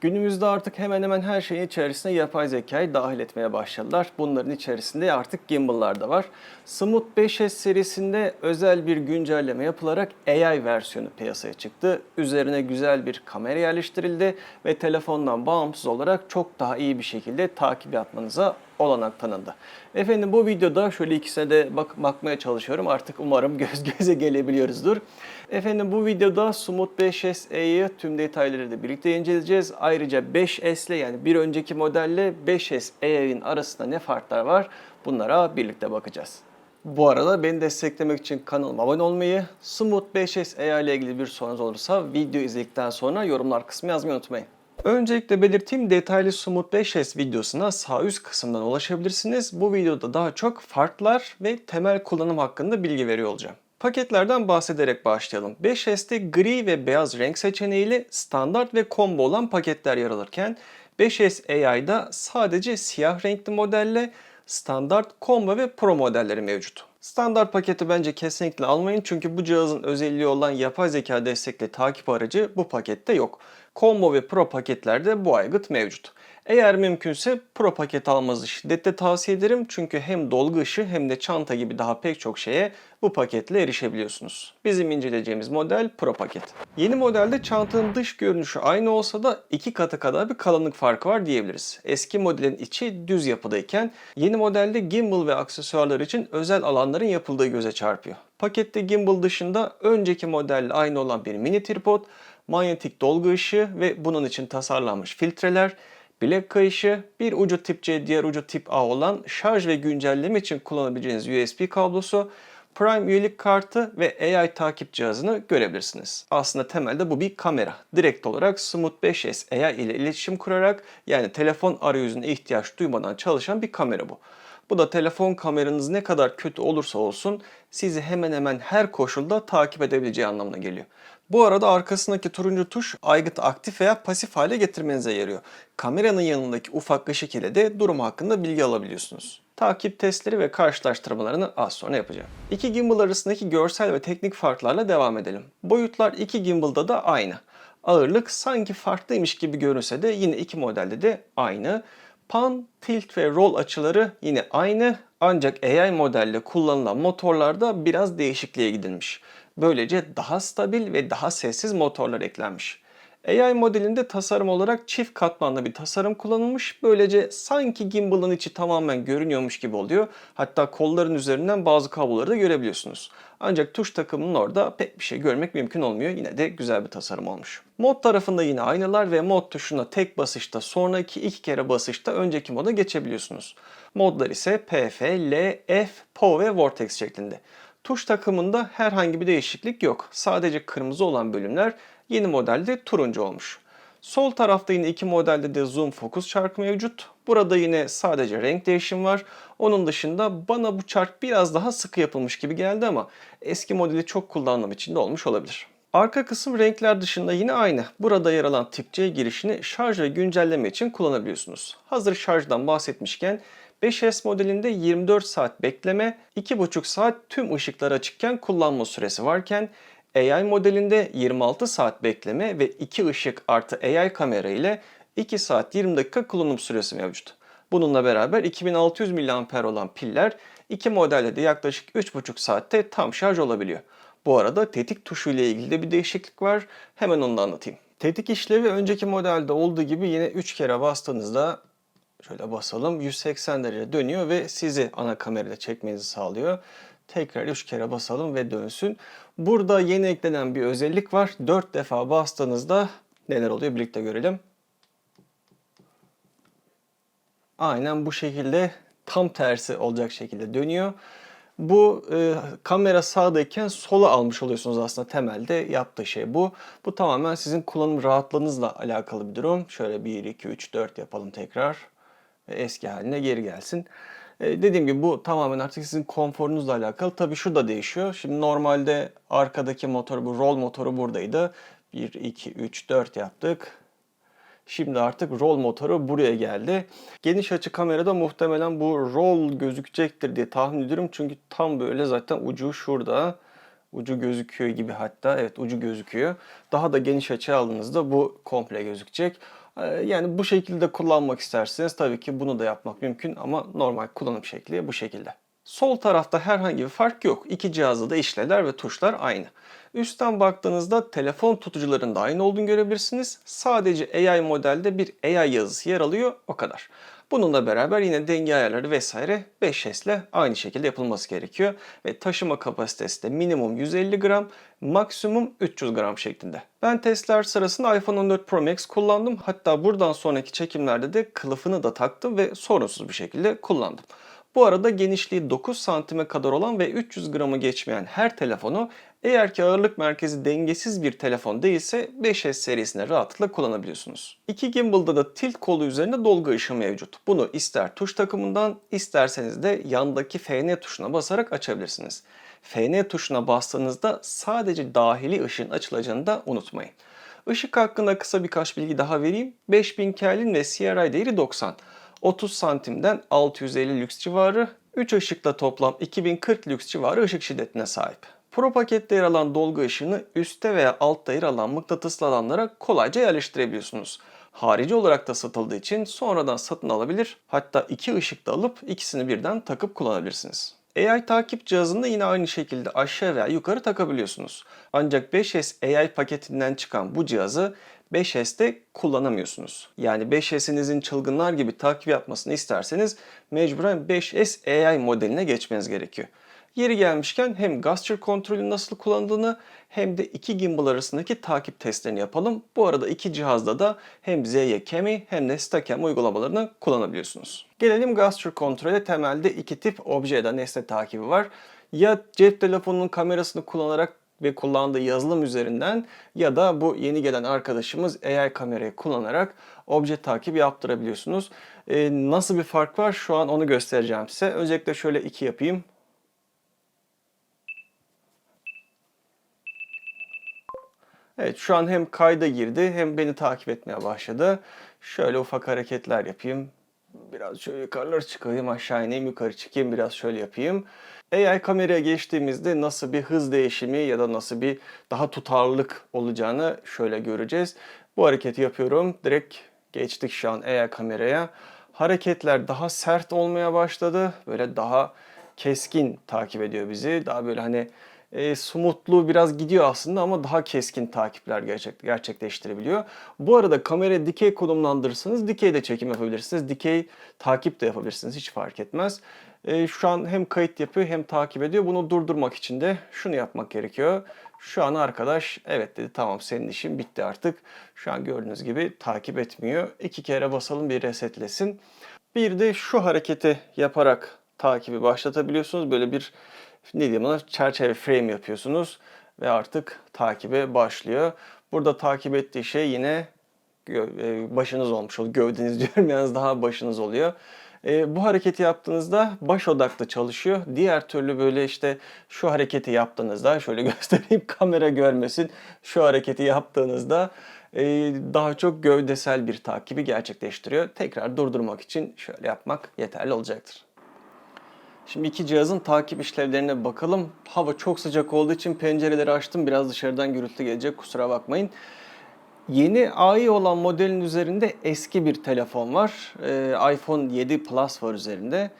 Günümüzde artık hemen hemen her şeyin içerisine yapay zekayı dahil etmeye başladılar. Bunların içerisinde artık gimbal'lar da var. Smooth 5S serisinde özel bir güncelleme yapılarak AI versiyonu piyasaya çıktı. Üzerine güzel bir kamera yerleştirildi ve telefondan bağımsız olarak çok daha iyi bir şekilde takip yapmanıza olanak tanındı. Efendim bu videoda şöyle ikisine de bak bakmaya çalışıyorum. Artık umarım göz göze gelebiliyoruzdur. Efendim bu videoda Smooth 5S'yi tüm detayları da birlikte inceleyeceğiz. Ayrıca 5S ile yani bir önceki modelle 5S AI'nin arasında ne farklar var bunlara birlikte bakacağız. Bu arada beni desteklemek için kanalıma abone olmayı, Smooth 5S AI ile ilgili bir sorunuz olursa video izledikten sonra yorumlar kısmı yazmayı unutmayın. Öncelikle belirteyim detaylı Smooth 5S videosuna sağ üst kısımdan ulaşabilirsiniz. Bu videoda daha çok farklar ve temel kullanım hakkında bilgi veriyor olacağım. Paketlerden bahsederek başlayalım. 5S'te gri ve beyaz renk seçeneğiyle standart ve combo olan paketler yer alırken 5S AI'da sadece siyah renkli modelle standart, combo ve pro modelleri mevcut. Standart paketi bence kesinlikle almayın çünkü bu cihazın özelliği olan yapay zeka destekli takip aracı bu pakette yok. Combo ve Pro paketlerde bu aygıt mevcut. Eğer mümkünse Pro paket almanızı şiddetle tavsiye ederim çünkü hem dolgu ışığı hem de çanta gibi daha pek çok şeye bu paketle erişebiliyorsunuz. Bizim inceleyeceğimiz model Pro paket. Yeni modelde çantanın dış görünüşü aynı olsa da iki katı kadar bir kalınlık farkı var diyebiliriz. Eski modelin içi düz yapıdayken yeni modelde gimbal ve aksesuarlar için özel alanların yapıldığı göze çarpıyor. Pakette gimbal dışında önceki modelle aynı olan bir mini tripod, manyetik dolgu ışığı ve bunun için tasarlanmış filtreler, bilek kayışı, bir ucu tip C, diğer ucu tip A olan şarj ve güncelleme için kullanabileceğiniz USB kablosu, Prime üyelik kartı ve AI takip cihazını görebilirsiniz. Aslında temelde bu bir kamera. Direkt olarak Smooth 5S AI ile iletişim kurarak yani telefon arayüzüne ihtiyaç duymadan çalışan bir kamera bu. Bu da telefon kameranız ne kadar kötü olursa olsun sizi hemen hemen her koşulda takip edebileceği anlamına geliyor. Bu arada arkasındaki turuncu tuş aygıtı aktif veya pasif hale getirmenize yarıyor. Kameranın yanındaki ufak ışık ile de durum hakkında bilgi alabiliyorsunuz. Takip testleri ve karşılaştırmalarını az sonra yapacağım. İki gimbal arasındaki görsel ve teknik farklarla devam edelim. Boyutlar iki gimbalda da aynı. Ağırlık sanki farklıymış gibi görünse de yine iki modelde de aynı. Pan, tilt ve roll açıları yine aynı ancak AI modelle kullanılan motorlarda biraz değişikliğe gidilmiş. Böylece daha stabil ve daha sessiz motorlar eklenmiş. AI modelinde tasarım olarak çift katmanlı bir tasarım kullanılmış. Böylece sanki gimbal'ın içi tamamen görünüyormuş gibi oluyor. Hatta kolların üzerinden bazı kabloları da görebiliyorsunuz. Ancak tuş takımının orada pek bir şey görmek mümkün olmuyor. Yine de güzel bir tasarım olmuş. Mod tarafında yine aynılar ve mod tuşuna tek basışta sonraki iki kere basışta önceki moda geçebiliyorsunuz. Modlar ise PF, L, F, PO ve Vortex şeklinde. Tuş takımında herhangi bir değişiklik yok. Sadece kırmızı olan bölümler yeni modelde turuncu olmuş. Sol tarafta yine iki modelde de zoom fokus çarkı mevcut. Burada yine sadece renk değişim var. Onun dışında bana bu çark biraz daha sıkı yapılmış gibi geldi ama eski modeli çok kullandığım için de olmuş olabilir. Arka kısım renkler dışında yine aynı. Burada yer alan tip C girişini şarj ve güncelleme için kullanabiliyorsunuz. Hazır şarjdan bahsetmişken 5S modelinde 24 saat bekleme, 2,5 saat tüm ışıklar açıkken kullanma süresi varken AI modelinde 26 saat bekleme ve 2 ışık artı AI kamera ile 2 saat 20 dakika kullanım süresi mevcut. Bununla beraber 2600 mAh olan piller iki modelde de yaklaşık 3,5 saatte tam şarj olabiliyor. Bu arada tetik tuşu ile ilgili de bir değişiklik var. Hemen onu da anlatayım. Tetik işlevi önceki modelde olduğu gibi yine 3 kere bastığınızda şöyle basalım 180 derece dönüyor ve sizi ana kamerayla çekmenizi sağlıyor. Tekrar 3 kere basalım ve dönsün. Burada yeni eklenen bir özellik var. 4 defa bastığınızda neler oluyor birlikte görelim. Aynen bu şekilde tam tersi olacak şekilde dönüyor. Bu e, kamera sağdayken sola almış oluyorsunuz aslında temelde yaptığı şey bu. Bu tamamen sizin kullanım rahatlığınızla alakalı bir durum. Şöyle 1, 2, 3, 4 yapalım tekrar. Eski haline geri gelsin. E, dediğim gibi bu tamamen artık sizin konforunuzla alakalı. Tabii şu da değişiyor. Şimdi normalde arkadaki motor bu roll motoru buradaydı. 1, 2, 3, 4 yaptık. Şimdi artık roll motoru buraya geldi. Geniş açı kamerada muhtemelen bu roll gözükecektir diye tahmin ediyorum. Çünkü tam böyle zaten ucu şurada. Ucu gözüküyor gibi hatta. Evet ucu gözüküyor. Daha da geniş açı aldığınızda bu komple gözükecek. Ee, Yani bu şekilde kullanmak isterseniz tabii ki bunu da yapmak mümkün ama normal kullanım şekli bu şekilde. Sol tarafta herhangi bir fark yok. İki cihazda da işlevler ve tuşlar aynı. Üstten baktığınızda telefon tutucuların da aynı olduğunu görebilirsiniz. Sadece AI modelde bir AI yazısı yer alıyor o kadar. Bununla beraber yine denge ayarları vesaire 5S ile aynı şekilde yapılması gerekiyor. Ve taşıma kapasitesi de minimum 150 gram, maksimum 300 gram şeklinde. Ben testler sırasında iPhone 14 Pro Max kullandım. Hatta buradan sonraki çekimlerde de kılıfını da taktım ve sorunsuz bir şekilde kullandım. Bu arada genişliği 9 santime kadar olan ve 300 gramı geçmeyen her telefonu eğer ki ağırlık merkezi dengesiz bir telefon değilse 5S serisine rahatlıkla kullanabiliyorsunuz. İki gimbal'da da tilt kolu üzerinde dolgu ışığı mevcut. Bunu ister tuş takımından isterseniz de yandaki FN tuşuna basarak açabilirsiniz. FN tuşuna bastığınızda sadece dahili ışığın açılacağını da unutmayın. Işık hakkında kısa birkaç bilgi daha vereyim. 5000 Kelvin ve CRI değeri 90. 30 santimden 650 lüks civarı, 3 ışıkla toplam 2040 lüks civarı ışık şiddetine sahip. Pro pakette yer alan dolgu ışığını üstte veya altta yer alan mıknatıslı alanlara kolayca yerleştirebiliyorsunuz. Harici olarak da satıldığı için sonradan satın alabilir, hatta iki ışık da alıp ikisini birden takıp kullanabilirsiniz. AI takip cihazında yine aynı şekilde aşağı veya yukarı takabiliyorsunuz. Ancak 5S AI paketinden çıkan bu cihazı 5S'te kullanamıyorsunuz. Yani 5S'inizin çılgınlar gibi takip yapmasını isterseniz mecburen 5S AI modeline geçmeniz gerekiyor. Yeri gelmişken hem gesture kontrolün nasıl kullanıldığını hem de iki gimbal arasındaki takip testlerini yapalım. Bu arada iki cihazda da hem ZY Cami hem de Stacam uygulamalarını kullanabiliyorsunuz. Gelelim gesture kontrole. Temelde iki tip obje ya da nesne takibi var. Ya cep telefonunun kamerasını kullanarak ve kullandığı yazılım üzerinden ya da bu yeni gelen arkadaşımız AI kamerayı kullanarak obje takip yaptırabiliyorsunuz. Ee, nasıl bir fark var şu an onu göstereceğim size. Öncelikle şöyle iki yapayım. Evet şu an hem kayda girdi hem beni takip etmeye başladı. Şöyle ufak hareketler yapayım. Biraz şöyle yukarıları çıkayım, aşağı ineyim, yukarı çıkayım, biraz şöyle yapayım. AI kameraya geçtiğimizde nasıl bir hız değişimi ya da nasıl bir daha tutarlılık olacağını şöyle göreceğiz. Bu hareketi yapıyorum. Direkt geçtik şu an AI kameraya. Hareketler daha sert olmaya başladı. Böyle daha keskin takip ediyor bizi. Daha böyle hani e, smoothluğu biraz gidiyor aslında ama daha keskin takipler gerçek, gerçekleştirebiliyor. Bu arada kamerayı dikey konumlandırırsanız dikey de çekim yapabilirsiniz. Dikey takip de yapabilirsiniz. Hiç fark etmez. E, şu an hem kayıt yapıyor hem takip ediyor. Bunu durdurmak için de şunu yapmak gerekiyor. Şu an arkadaş evet dedi tamam senin işin bitti artık. Şu an gördüğünüz gibi takip etmiyor. İki kere basalım bir resetlesin. Bir de şu hareketi yaparak takibi başlatabiliyorsunuz. Böyle bir ne diyeyim ona çerçeve frame yapıyorsunuz ve artık takibe başlıyor. Burada takip ettiği şey yine e, başınız olmuş oluyor. Gövdeniz diyorum yalnız daha başınız oluyor. E, bu hareketi yaptığınızda baş odaklı çalışıyor. Diğer türlü böyle işte şu hareketi yaptığınızda şöyle göstereyim kamera görmesin. Şu hareketi yaptığınızda e, daha çok gövdesel bir takibi gerçekleştiriyor. Tekrar durdurmak için şöyle yapmak yeterli olacaktır. Şimdi iki cihazın takip işlevlerine bakalım. Hava çok sıcak olduğu için pencereleri açtım. Biraz dışarıdan gürültü gelecek kusura bakmayın. Yeni AI olan modelin üzerinde eski bir telefon var. Ee, iPhone 7 Plus var üzerinde.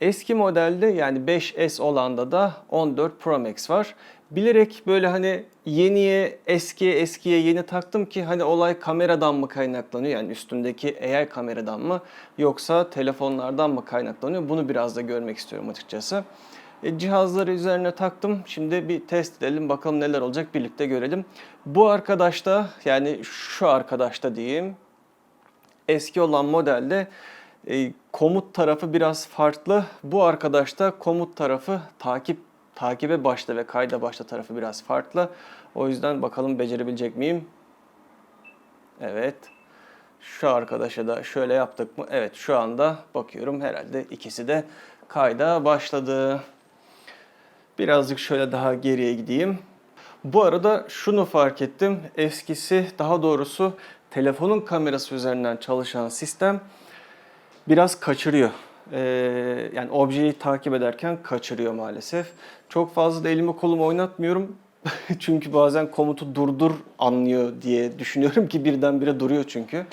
Eski modelde yani 5S olanda da 14 Pro Max var. Bilerek böyle hani yeniye eskiye eskiye yeni taktım ki hani olay kameradan mı kaynaklanıyor yani üstündeki AI kameradan mı yoksa telefonlardan mı kaynaklanıyor bunu biraz da görmek istiyorum açıkçası. E, cihazları üzerine taktım. Şimdi bir test edelim bakalım neler olacak birlikte görelim. Bu arkadaşta yani şu arkadaşta diyeyim eski olan modelde e, komut tarafı biraz farklı. Bu arkadaşta komut tarafı takip takibe başla ve kayda başla tarafı biraz farklı. O yüzden bakalım becerebilecek miyim? Evet. Şu arkadaşa da şöyle yaptık mı? Evet şu anda bakıyorum herhalde ikisi de kayda başladı. Birazcık şöyle daha geriye gideyim. Bu arada şunu fark ettim. Eskisi daha doğrusu telefonun kamerası üzerinden çalışan sistem biraz kaçırıyor. Ee, yani objeyi takip ederken kaçırıyor maalesef. Çok fazla da elimi kolumu oynatmıyorum. çünkü bazen komutu durdur anlıyor diye düşünüyorum ki birdenbire duruyor çünkü.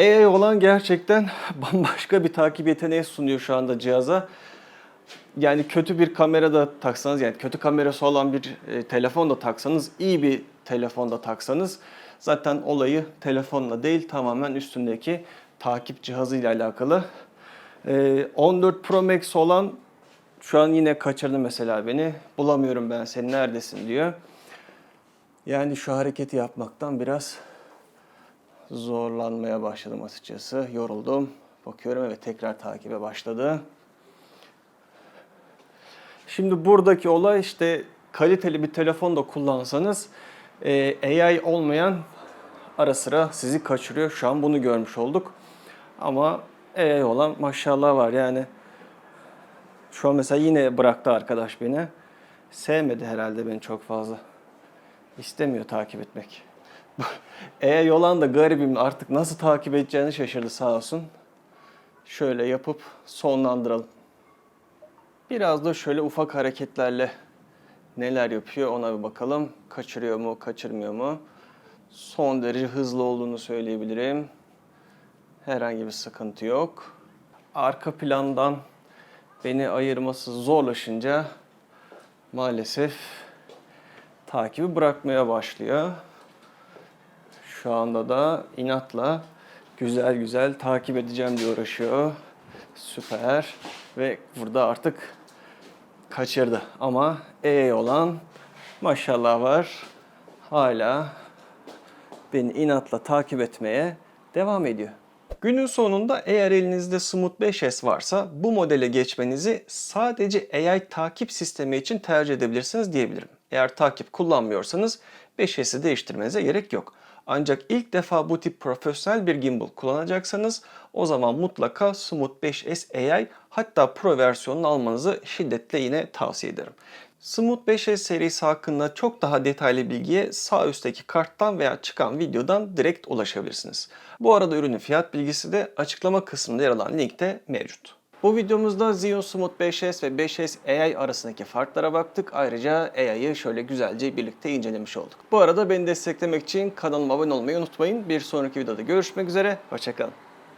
AI olan gerçekten bambaşka bir takip yeteneği sunuyor şu anda cihaza. Yani kötü bir kamera da taksanız yani kötü kamerası olan bir e, telefon da taksanız iyi bir telefon da taksanız zaten olayı telefonla değil tamamen üstündeki takip cihazıyla alakalı. E, 14 Pro Max olan şu an yine kaçırdı mesela beni. Bulamıyorum ben seni neredesin diyor. Yani şu hareketi yapmaktan biraz zorlanmaya başladım açıkçası. Yoruldum. Bakıyorum evet tekrar takibe başladı. Şimdi buradaki olay işte kaliteli bir telefon da kullansanız e, AI olmayan ara sıra sizi kaçırıyor. Şu an bunu görmüş olduk. Ama AI olan maşallah var yani. Şu an mesela yine bıraktı arkadaş beni. Sevmedi herhalde beni çok fazla. İstemiyor takip etmek. AI olan da garibim artık nasıl takip edeceğini şaşırdı sağ olsun. Şöyle yapıp sonlandıralım. Biraz da şöyle ufak hareketlerle neler yapıyor ona bir bakalım. Kaçırıyor mu, kaçırmıyor mu? Son derece hızlı olduğunu söyleyebilirim. Herhangi bir sıkıntı yok. Arka plandan beni ayırması zorlaşınca maalesef takibi bırakmaya başlıyor. Şu anda da inatla güzel güzel takip edeceğim diye uğraşıyor. Süper. Ve burada artık kaçırdı. Ama E olan maşallah var. Hala beni inatla takip etmeye devam ediyor. Günün sonunda eğer elinizde Smooth 5S varsa bu modele geçmenizi sadece AI takip sistemi için tercih edebilirsiniz diyebilirim. Eğer takip kullanmıyorsanız 5S'i değiştirmenize gerek yok. Ancak ilk defa bu tip profesyonel bir gimbal kullanacaksanız o zaman mutlaka Smooth 5S AI hatta Pro versiyonunu almanızı şiddetle yine tavsiye ederim. Smooth 5S serisi hakkında çok daha detaylı bilgiye sağ üstteki karttan veya çıkan videodan direkt ulaşabilirsiniz. Bu arada ürünün fiyat bilgisi de açıklama kısmında yer alan linkte mevcut. Bu videomuzda Xeon Smooth 5S ve 5S AI arasındaki farklara baktık. Ayrıca AI'yı şöyle güzelce birlikte incelemiş olduk. Bu arada beni desteklemek için kanalıma abone olmayı unutmayın. Bir sonraki videoda görüşmek üzere. Hoşçakalın.